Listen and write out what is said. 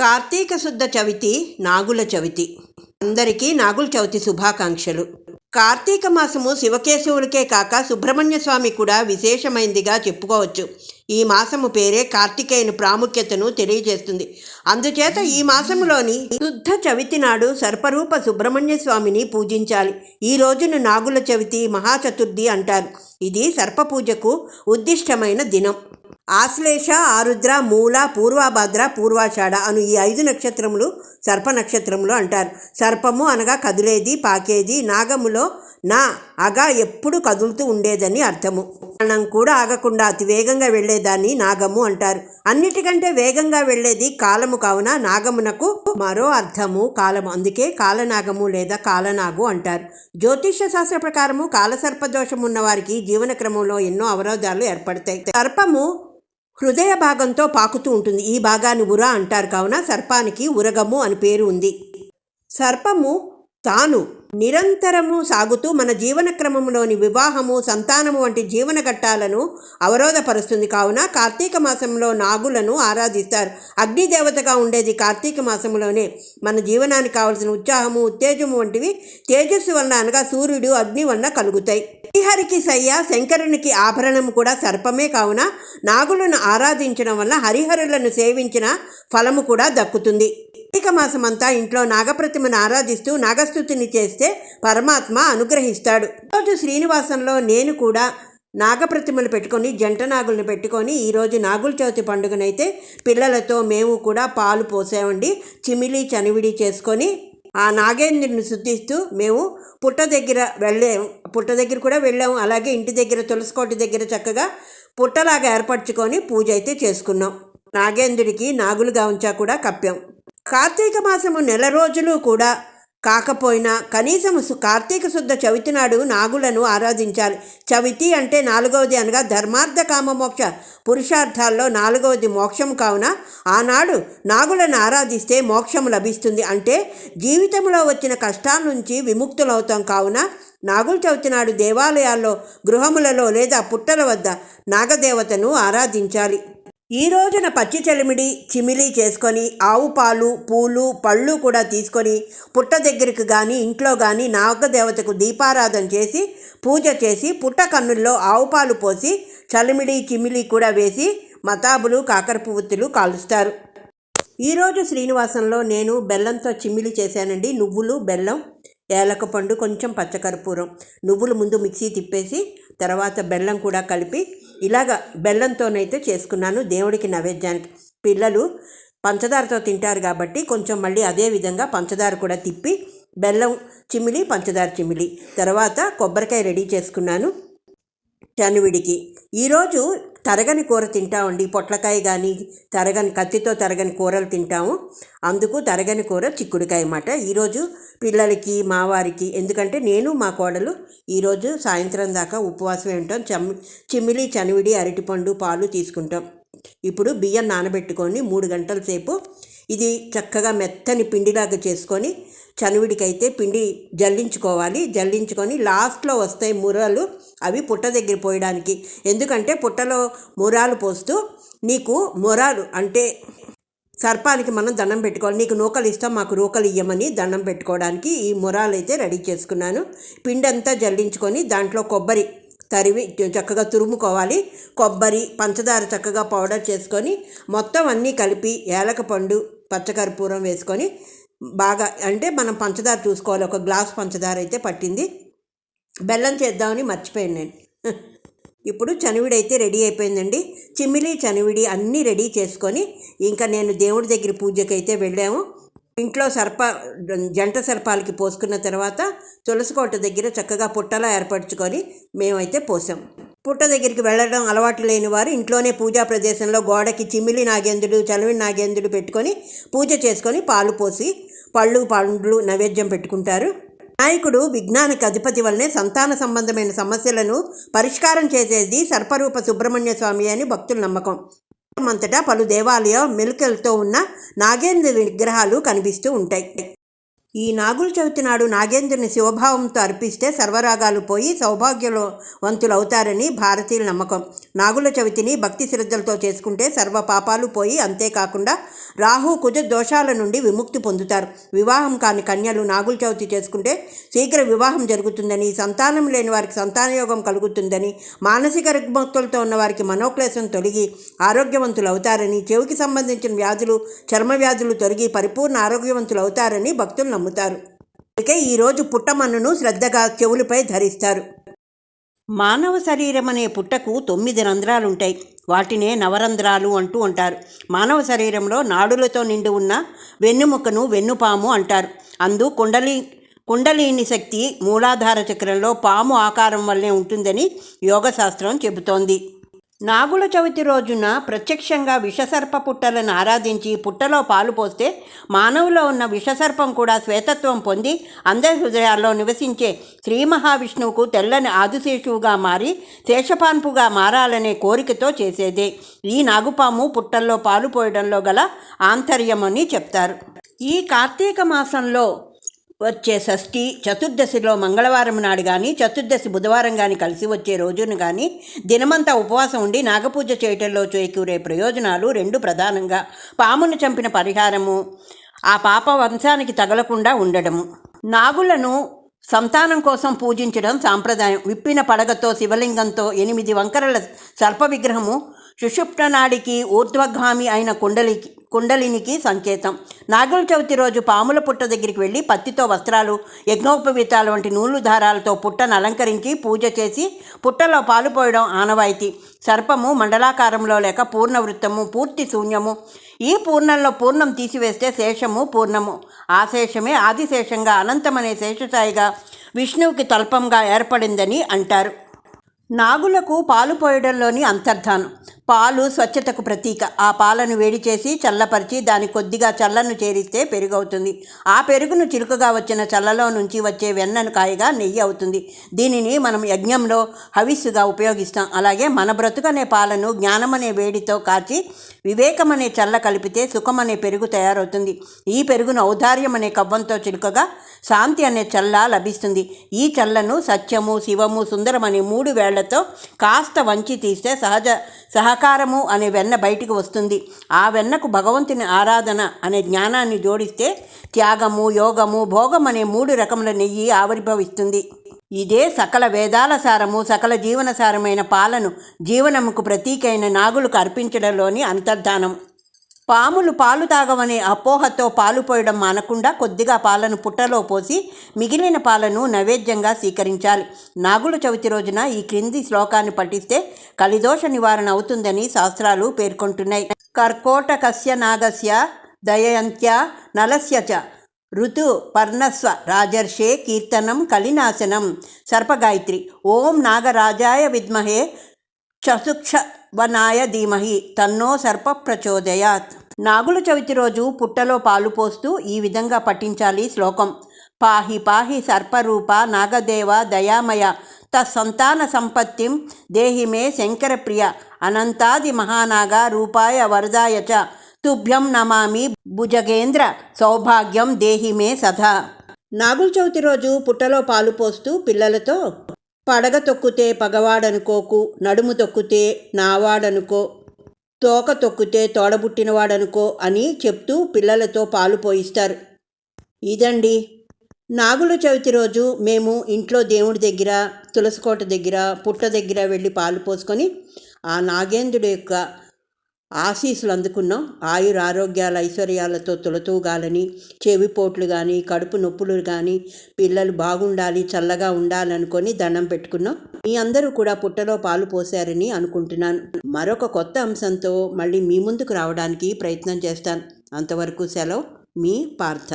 కార్తీక శుద్ధ చవితి నాగుల చవితి. అందరికీ నాగుల చవితి శుభాకాంక్షలు. కార్తీక మాసము శివకేశవులకే కాక సుబ్రహ్మణ్య స్వామి కూడా విశేషమైందిగా చెప్పుకోవచ్చు. ఈ మాసము పేరే కార్తికేయుని ప్రాముఖ్యతను తెలియజేస్తుంది. అందుచేత ఈ మాసములోని శుద్ధ చవితి నాడు సర్పరూప సుబ్రహ్మణ్య స్వామిని పూజించాలి. ఈ రోజును నాగుల చవితి మహాచతుర్థి అంటారు. ఇది సర్ప పూజకు ఉద్దిష్టమైన దినం. ఆశ్లేష ఆరుద్ర మూల పూర్వభద్ర పూర్వాషాఢ అను ఈ ఐదు నక్షత్రములు సర్ప నక్షత్రములు అంటారు. సర్పము అనగా కదిలేది పాకేది నాగములో నా అగ ఎప్పుడు కదులుతూ ఉండేదని అర్థము. మనం కూడా ఆగకుండా అతి వేగంగా వెళ్ళేదాన్ని నాగము అంటారు. అన్నిటికంటే వేగంగా వెళ్ళేది కాలము కావున నాగమునకు మరో అర్థము కాలము. అందుకే కాలనాగము లేదా కాలనాగు అంటారు. జ్యోతిష్య శాస్త్ర ప్రకారము కాలసర్ప దోషం ఉన్న వారికి జీవన క్రమంలో ఎన్నో అవరోధాలు ఏర్పడతాయి. సర్పము హృదయ భాగంతో పాకుతూ ఉంటుంది. ఈ భాగాన్ని ఉర అంటారు. కావున సర్పానికి ఉరగము అని పేరు ఉంది. సర్పము తాను. నిరంతరము సాగుతూ మన జీవన క్రమంలోని వివాహము సంతానము వంటి జీవన ఘట్టాలను అవరోధపరుస్తుంది. కావున కార్తీక మాసంలో నాగులను ఆరాధిస్తారు. అగ్నిదేవతగా ఉండేది కార్తీక మాసంలోనే. మన జీవనానికి కావలసిన ఉత్సాహము ఉత్తేజము వంటివి తేజస్సు వలన అనగా సూర్యుడు అగ్ని వలన కలుగుతాయి. శ్రీహరికి సయ్య శంకరునికి ఆభరణం కూడా సర్పమే. కావున నాగులను ఆరాధించడం వల్ల హరిహరులను సేవించిన ఫలము కూడా దక్కుతుంది. కార్తీక మాసమంతా ఇంట్లో నాగప్రతిమను ఆరాధిస్తూ నాగస్థుతిని చేస్తే పరమాత్మ అనుగ్రహిస్తాడు. రోజు శ్రీనివాసంలో నేను కూడా నాగప్రతిమలు పెట్టుకొని జంట నాగులను పెట్టుకొని ఈరోజు నాగుల చవితి పండుగనైతే పిల్లలతో మేము కూడా పాలు పోసామండి చిమిలి చనివిడి చేసుకొని ఆ నాగేంద్రుని శుద్ధిస్తూ మేము పుట్ట దగ్గర వెళ్ళాము పుట్ట దగ్గర కూడా వెళ్ళాము అలాగే ఇంటి దగ్గర తులసికోటి దగ్గర చక్కగా పుట్టలాగా ఏర్పరచుకొని పూజ అయితే చేసుకున్నాం. నాగేంద్రుడికి నాగులుగా ఉంచా కూడా కప్పాం. కార్తీక మాసము నెల రోజులు కూడా కాకపోయినా కనీసం కార్తీక శుద్ధ చవితి నాడు నాగులను ఆరాధించాలి. చవితి అంటే నాలుగవది అనగా ధర్మార్థ కామ మోక్ష. పురుషార్థాల్లో నాలుగవది మోక్షం కావున ఆనాడు నాగులను ఆరాధిస్తే మోక్షం లభిస్తుంది. అంటే జీవితంలో వచ్చిన కష్టాల నుంచి విముక్తులవుతాం కావున నాగుల చవితి నాడు దేవాలయాల్లో గృహములలో లేదా పుట్టల వద్ద నాగదేవతను ఆరాధించాలి. ఈ రోజున పచ్చి చలిమిడి చిమిలి చేసుకొని ఆవు పాలు పూలు పళ్ళు కూడా తీసుకొని పుట్ట దగ్గరికి కానీ ఇంట్లో కానీ నాగదేవతకు దీపారాధన చేసి పూజ చేసి పుట్ట కన్నుల్లో ఆవు పాలు పోసి చలిమిడి చిమిలి కూడా వేసి మతాబులు కాకర పువ్వుతులు కాలుస్తారు. ఈరోజు శ్రీనివాసంలో నేను బెల్లంతో చిమ్మిలి చేశానండి. నువ్వులు బెల్లం ఏలకపండు కొంచెం పచ్చకర్పూరం నువ్వులు ముందు మిక్సీ తిప్పేసి తర్వాత బెల్లం కూడా కలిపి ఇలాగ బెల్లంతోనైతే చేసుకున్నాను దేవుడికి నైవేద్యానికి. పిల్లలు పంచదారతో తింటారు కాబట్టి కొంచెం మళ్ళీ అదే విధంగా పంచదార కూడా తిప్పి బెల్లం చిమిలి పంచదార చిమిలి తర్వాత కొబ్బరికాయ రెడీ చేసుకున్నాను. చనువిడికి. ఈరోజు తరగని కూర తింటామండి. పొట్లకాయ కానీ తరగని కత్తితో తరగని కూరలు తింటాము. అందుకు తరగని కూర చిక్కుడుకాయ అన్నమాట. ఈరోజు పిల్లలకి మా వారికి ఎందుకంటే నేను మా కోడలు ఈరోజు సాయంత్రం దాకా ఉపవాసమే ఉంటాం. చమ్మి చిమ్మిలి చనివిడి అరటిపండు పాలు తీసుకుంటాం. ఇప్పుడు బియ్యం నానబెట్టుకొని మూడు గంటల సేపు ఇది చక్కగా మెత్తని పిండిలాగా చేసుకొని చనువిడికైతే పిండి జల్లించుకోవాలి. జల్లించుకొని లాస్ట్లో వస్తాయి మురలు. అవి పుట్ట దగ్గర పోయడానికి. ఎందుకంటే పుట్టలో మురాలు పోస్తూ నీకు మొరాలు అంటే సర్పానికి మనం దండం పెట్టుకోవాలి. నీకు నూకలు ఇస్తాం మాకు నూకలు ఇయ్యమని దండం పెట్టుకోవడానికి ఈ మురాలు అయితే రెడీ చేసుకున్నాను. పిండంతా జల్లించుకొని దాంట్లో కొబ్బరి తరివి చక్కగా తురుముకోవాలి. కొబ్బరి పంచదార చక్కగా పౌడర్ చేసుకొని మొత్తం అన్నీ కలిపి ఏలకపండు పచ్చకర్పూరం వేసుకొని బాగా అంటే మనం పంచదార చూసుకోవాలి. ఒక గ్లాస్ పంచదార అయితే పట్టింది. బెల్లం చేద్దామని మర్చిపోయాను నేను. ఇప్పుడు చనివిడి అయితే రెడీ అయిపోయిందండి. చిమ్మిలి చనివిడి అన్నీ రెడీ చేసుకొని ఇంకా నేను దేవుడి దగ్గర పూజకైతే వెళ్ళాము. ఇంట్లో సర్ప జంట సర్పాలకి పోసుకున్న తర్వాత తులసికోట దగ్గర చక్కగా పుట్టలా ఏర్పరచుకొని మేమైతే పోసాం. పుట్ట దగ్గరికి వెళ్ళడం అలవాటు లేని వారు ఇంట్లోనే పూజా ప్రదేశంలో గోడకి చిమ్మిలి నాగేంద్రుడు చలివి నాగేంద్రుడు పెట్టుకొని పూజ చేసుకొని పాలు పోసి పళ్ళు పండ్లు నైవేద్యం పెట్టుకుంటారు. నాయకుడు విజ్ఞానికి అధిపతి వల్లనే సంతాన సంబంధమైన సమస్యలను పరిష్కారం చేసేది సర్పరూప సుబ్రహ్మణ్య స్వామి అని భక్తుల నమ్మకం. అంతటా పలు దేవాలయ మెలుకలతో ఉన్న నాగేంద్ర విగ్రహాలు కనిపిస్తూ ఉంటాయి. ఈ నాగుల చవితి నాడు నాగేంద్రుని శివభావంతో అర్పిస్తే సర్వరాగాలు పోయి సౌభాగ్యలో వంతులు అవుతారని భారతీయుల నమ్మకం. నాగుల చవితిని భక్తి శ్రద్ధలతో చేసుకుంటే సర్వ పాపాలు పోయి అంతేకాకుండా రాహు కుజ దోషాల నుండి విముక్తి పొందుతారు. వివాహం కాని కన్యలు నాగుల చవితి చేసుకుంటే శీఘ్ర వివాహం జరుగుతుందని సంతానం లేని వారికి సంతానయోగం కలుగుతుందని మానసిక రుగ్మతులతో ఉన్న వారికి మనోక్లేశం తొలగి ఆరోగ్యవంతులు అవుతారని చెవికి సంబంధించిన వ్యాధులు చర్మ వ్యాధులు తొలగి పరిపూర్ణ ఆరోగ్యవంతులు అవుతారని భక్తులు నమ్ముతారు. అందుకే ఈరోజు పుట్టమన్నును శ్రద్ధగా చెవులపై ధరిస్తారు. మానవ శరీరం అనే పుట్టకు తొమ్మిది రంధ్రాలుంటాయి. వాటినే నవరంధ్రాలు అంటూ అంటారు. మానవ శరీరంలో నాడులతో నిండి ఉన్న వెన్నుముకను వెన్నుపాము అంటారు. అందు కుండలి కుండలిని శక్తి మూలాధార చక్రంలో పాము ఆకారం వల్లే ఉంటుందని యోగశాస్త్రం చెబుతోంది. నాగుల చవితి రోజున ప్రత్యక్షంగా విషసర్ప పుట్టలను ఆరాధించి పుట్టలో పాలు పోస్తే మానవులో ఉన్న విషసర్పం కూడా శ్వేతత్వం పొంది అందరి హృదయాల్లో నివసించే శ్రీ మహావిష్ణువుకు తెల్లని ఆదిశేషువుగా మారి శేషపాన్పుగా మారాలనే కోరికతో చేసేదే. ఈ నాగుపాము పుట్టల్లో పాలు పోయడంలో గల ఆంతర్యమని చెప్తారు. ఈ కార్తీక మాసంలో వచ్చే షష్ఠి చతుర్దశిలో మంగళవారం నాడు కానీ చతుర్దశి బుధవారం కానీ కలిసి వచ్చే రోజును కానీ దినమంతా ఉపవాసం ఉండి నాగపూజ చేయటంలో చేకూరే ప్రయోజనాలు రెండు ప్రధానంగా. పామును చంపిన పరిహారము ఆ పాప వంశానికి తగలకుండా ఉండడము. నాగులను సంతానం కోసం పూజించడం సాంప్రదాయం. విప్పిన పడగతో శివలింగంతో ఎనిమిది వంకరల సర్ప విగ్రహము సుషుప్త నాడికి ఊర్ధ్వగామి అయిన కుండలికి కుండలినికి సంకేతం. నాగుల చవితి రోజు పాముల పుట్ట దగ్గరికి వెళ్ళి పత్తితో వస్త్రాలు యజ్ఞోపవీతాలు వంటి నూలు దారాలతో పుట్టను అలంకరించి పూజ చేసి పుట్టలో పాలు పోయడం ఆనవాయితీ. సర్పము మండలాకారంలో లేక పూర్ణవృత్తము పూర్తి శూన్యము. ఈ పూర్ణంలో పూర్ణం తీసివేస్తే శేషము పూర్ణము. ఆ శేషమే ఆదిశేషంగా అనంతమనే శేషసాయిగా విష్ణువుకి తల్పంగా ఏర్పడిందని అంటారు. నాగులకు పాలు పోయడంలోని అంతర్ధానం. పాలు స్వచ్ఛతకు ప్రతీక. ఆ పాలను వేడి చేసి చల్లపరిచి దాని కొద్దిగా చల్లను చేరిస్తే పెరుగు అవుతుంది ఆ పెరుగును చిలుకగా వచ్చిన చల్లలో నుంచి వచ్చే వెన్నను కాయగా నెయ్యి అవుతుంది. దీనిని మనం యజ్ఞంలో హవిస్సుగా ఉపయోగిస్తాం. అలాగే మన బ్రతుకనే పాలను జ్ఞానమనే వేడితో కాచి వివేకమనే చల్ల కలిపితే సుఖమనే పెరుగు తయారవుతుంది. ఈ పెరుగును ఔదార్యం అనే కవ్వంతో చిలుకగా శాంతి అనే చల్ల లభిస్తుంది. ఈ చల్లను సత్యము శివము సుందరమని మూడు వేళ్ళ వేళ్ళతో కాస్త వంచి తీస్తే సహజ సహకారము అనే వెన్న బయటికి వస్తుంది. ఆ వెన్నకు భగవంతుని ఆరాధన అనే జ్ఞానాన్ని జోడిస్తే త్యాగము యోగము భోగం అనే మూడు రకముల నెయ్యి ఆవిర్భవిస్తుంది. ఇదే సకల వేదాల సారము సకల జీవన సారమైన పాలను జీవనముకు ప్రతీకైన నాగులకు అర్పించడంలోని అంతర్ధానం. పాములు పాలు తాగవనే అపోహతో పాలు పోయడం మానకుండా కొద్దిగా పాలను పుట్టలో పోసి మిగిలిన పాలను నైవేద్యంగా స్వీకరించాలి. నాగుల చవితి రోజున ఈ క్రింది శ్లోకాన్ని పఠిస్తే కలిదోష నివారణ అవుతుందని శాస్త్రాలు పేర్కొంటున్నాయి. కర్కోటకస్య నాగస్య దయంత్య నలస్య చ. ఋతు పర్ణస్వ రాజర్షే కీర్తనం కలినాశనం. సర్పగాయత్రి ఓం నాగరాజాయ విద్మహే చతుక్షవనాయ ధీమహి తన్నో సర్ప ప్రచోదయాత్. నాగుల చవితి రోజు పుట్టలో పాలు పోస్తూ ఈ విధంగా పఠించాలి శ్లోకం. పాహి పాహి సర్పరూప నాగదేవ దయామయ తత్సంతాన సంపత్తిం దేహిమే శంకరప్రియ అనంతాది మహానాగ రూపాయ వరదాయ చ తుభ్యం నమామి భుజగేంద్ర సౌభాగ్యం దేహిమే సదా నాగుల చవితి రోజు పుట్టలో పాలు పోస్తూ పిల్లలతో పడగ తొక్కితే పగవాడనుకోకు నడుము తొక్కితే నావాడనుకో తోక తొక్కితే తోడబుట్టినవాడనుకో అని చెప్తూ పిల్లలతో పాలు పోయిస్తారు. ఇదండి. నాగుల చవితి రోజు మేము ఇంట్లో దేవుడి దగ్గర తులసికోట దగ్గర పుట్ట దగ్గర వెళ్ళి పాలు పోసుకొని ఆ నాగేంద్రుడి యొక్క ఆశీస్సులు అందుకున్నాం. ఆయుర ఆరోగ్యాల ఐశ్వర్యాలతో తులతూగాలని చెవిపోట్లు కానీ కడుపు నొప్పులు కానీ పిల్లలు బాగుండాలి చల్లగా ఉండాలనుకొని దండం పెట్టుకున్నాం. మీ అందరూ కూడా పుట్టలో పాలు పోశారని అనుకుంటున్నాను. మరొక కొత్త అంశంతో మళ్ళీ మీ ముందుకు రావడానికి ప్రయత్నం చేస్తాను. అంతవరకు సెలవు. మీ పార్థ.